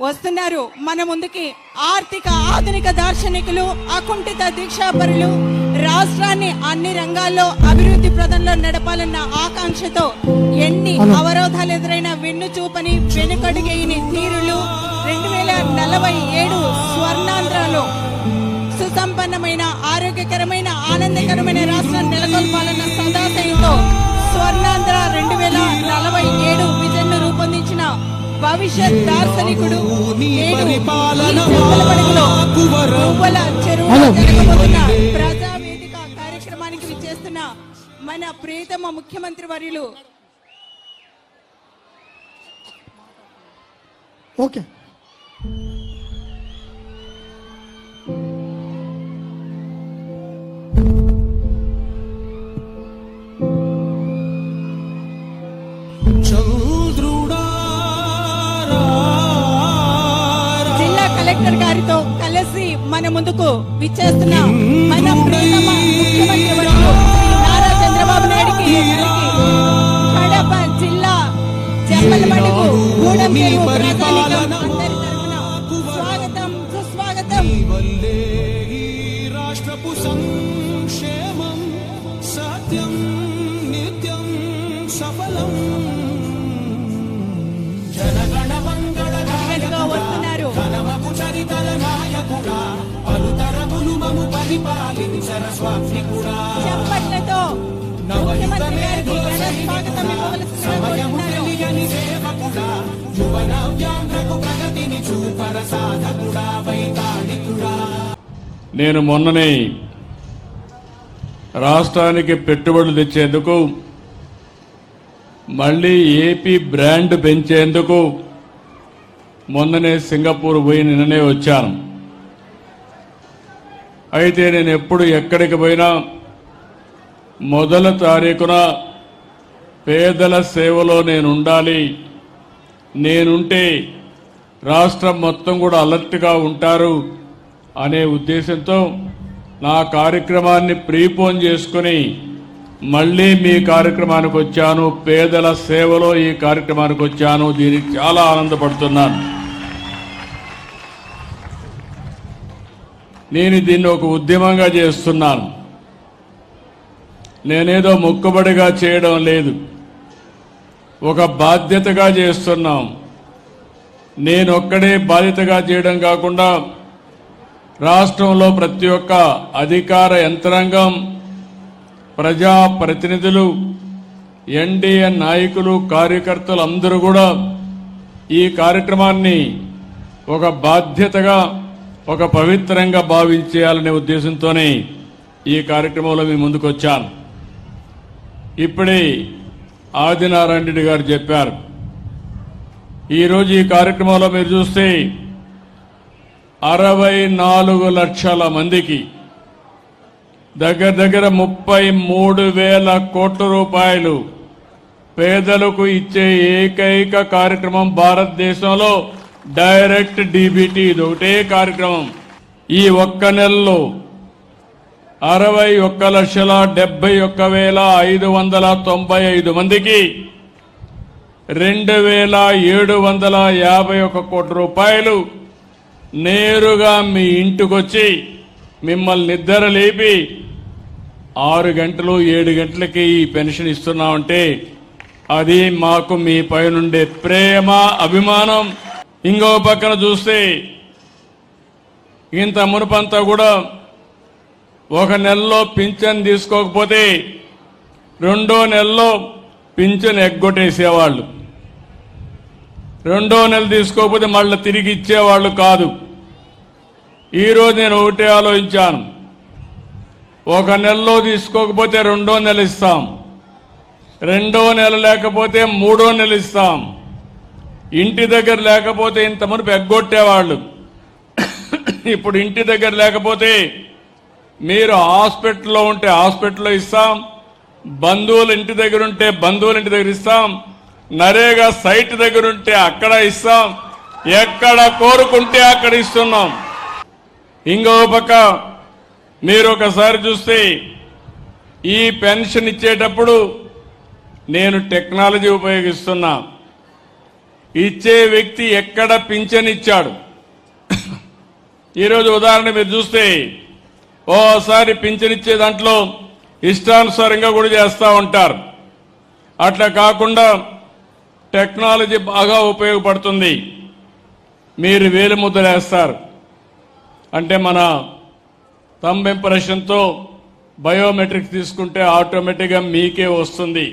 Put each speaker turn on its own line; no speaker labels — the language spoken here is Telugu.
వస్తున్నారు. మన ముందుకి ఆర్థిక ఆధునిక దార్శనికులు అకుంఠిత దీక్షాపరులు రాష్ట్రాన్ని అన్ని రంగాల్లో అభివృద్ధి ప్రదంలో నడపాలన్న ఆకాంక్షతో ఎన్ని అవరోధాలు ఎదురైన వెన్ను చూపని వెనుకడుగేయని తీరులు రెండు వేల నలభై ఏడు స్వర్ణాంధ్రలో సుసంపన్నమైన ఆరోగ్యకరమైన ఆనందకరమైన రాష్ట్రం నెలకొల్పాలన్న సదాశయంతో భవిష్యత్ దార్శనికుడు ప్రజావేదిక కార్యక్రమానికి విచ్చేస్తున్న మన ప్రియతమ ముఖ్యమంత్రి వర్యులు.
ఓకే.
కలిసి మన ముందుకు విచ్చేస్తున్న. మన ప్రియతమ ముఖ్యమంత్రి నారా చంద్రబాబు నాయుడికి కడప జిల్లా జమ్మలమడుగు గూడెం స్వాగతం సుస్వాగతం.
రాష్ట్రపు సంక్షేమం సత్యం నిత్యం సఫలం. జనగణ మంగళ
నేరుగా వస్తున్నారు.
ఘనమకు చరితల పలుతరములు మము పరిపాలించర స్వామికుడా
చప్పట్లతో ముఖ్యమంత్రి గారికి ఘన స్వాగతం ఇవ్వవలసిందిగా కోరుతున్నారు
తెలియని సేవకుడా యువ నవ్యాంధ్రకు ప్రగతిని చూపర సాధకుడా వైతాళికుడా.
నేను మొన్ననే రాష్ట్రానికి పెట్టుబడులు తెచ్చేందుకు మళ్ళీ ఏపీ బ్రాండ్ పెంచేందుకు మొన్ననే సింగపూర్ పోయి నిన్ననే వచ్చాను. అయితే నేను ఎప్పుడు ఎక్కడికి పోయినా మొదల తారీఖున పేదల సేవలో నేను ఉండాలి. నేనుంటే రాష్ట్రం మొత్తం కూడా అలర్ట్గా ఉంటారు అనే ఉద్దేశంతో నా కార్యక్రమాన్ని ప్రీపోన్ చేసుకుని మళ్ళీ మీ కార్యక్రమానికి వచ్చాను. పేదల సేవలో ఈ కార్యక్రమానికి వచ్చాను. దీనికి చాలా ఆనందపడుతున్నాను. నేను దీన్ని ఒక ఉద్యమంగా చేస్తున్నాను. నేనేదో మొక్కుబడిగా చేయడం లేదు. ఒక బాధ్యతగా చేస్తున్నాం. నేనొక్కడే బాధ్యతగా చేయడం కాకుండా రాష్ట్రంలో ప్రతి ఒక్క అధికార యంత్రాంగం ప్రజా ప్రతినిధులు ఎన్డీఏ నాయకులు కార్యకర్తలు అందరూ కూడా ఈ కార్యక్రమాన్ని ఒక బాధ్యతగా ఒక పవిత్రంగా భావించేయాలనే ఉద్దేశంతోనే ఈ కార్యక్రమంలో మీ ముందుకు వచ్చాను ఇప్పుడే ఆదినారాయణ రెడ్డి గారు చెప్పారు. ఈరోజు ఈ కార్యక్రమంలో మీరు చూస్తే అరవై నాలుగు లక్షల మందికి దగ్గర దగ్గర ముప్పై మూడు వేల కోట్ల రూపాయలు పేదలకు ఇచ్చే ఏకైక కార్యక్రమం భారతదేశంలో డైరెక్ట్ డీబీటీ ఇది ఒకటే కార్యక్రమం. ఈ ఒక్క నెలలో అరవై ఒక్క లక్షల డెబ్బై ఒక్క వేల ఐదు వందల తొంభై ఐదు మందికి రెండు వేల ఏడు వందల యాభై ఒక కోటి రూపాయలు నేరుగా మీ ఇంటికొచ్చి మిమ్మల్ని నిద్ర లేపి ఆరు గంటలు ఏడు గంటలకి ఈ పెన్షన్ ఇస్తున్నామంటే అది మాకు మీ పైనుండే ప్రేమ అభిమానం. ఇంకో పక్కన చూస్తే ఇంత మునుపంతా కూడా ఒక నెలలో పింఛన్ తీసుకోకపోతే రెండో నెలలో పింఛన్ ఎగ్గొట్టేసేవాళ్ళు. రెండో నెల తీసుకోకపోతే మళ్ళీ తిరిగి ఇచ్చేవాళ్ళు కాదు. ఈరోజు నేను ఒకటే ఆలోచించాను. ఒక నెలలో తీసుకోకపోతే రెండో నెల ఇస్తాం. రెండో నెల లేకపోతే మూడో నెల ఇస్తాం. ఇంటి దగ్గర లేకపోతే ఇంత మునుపు ఎగ్గొట్టేవాళ్ళు. ఇప్పుడు ఇంటి దగ్గర లేకపోతే మీరు హాస్పిటల్లో ఉంటే హాస్పిటల్లో ఇస్తాం బంధువులు ఇంటి దగ్గర ఉంటే బంధువులు ఇంటి దగ్గర ఇస్తాం నరేగా సైట్ దగ్గర ఉంటే అక్కడ ఇస్తాం ఎక్కడ కోరుకుంటే అక్కడ ఇస్తున్నాం. ఇంకో పక్క మీరు ఒకసారి చూస్తే ఈ పెన్షన్ ఇచ్చేటప్పుడు నేను టెక్నాలజీ ఉపయోగిస్తున్నా. ఇచ్చే వ్యక్తి ఎక్కడ పింఛన్ ఇచ్చాడు ఈరోజు ఉదాహరణ మీరు చూస్తే ఓసారి పింఛన్ ఇచ్చే దాంట్లో ఇష్టానుసారంగా కూడా చేస్తూ ఉంటారు. అట్లా కాకుండా టెక్నాలజీ బాగా ఉపయోగపడుతుంది. మీరు వేలు ముద్రేస్తారు అంటే మన థంబ్ ఇంప్రెషన్తో బయోమెట్రిక్ తీసుకుంటే ఆటోమేటిక్గా మీకే వస్తుంది.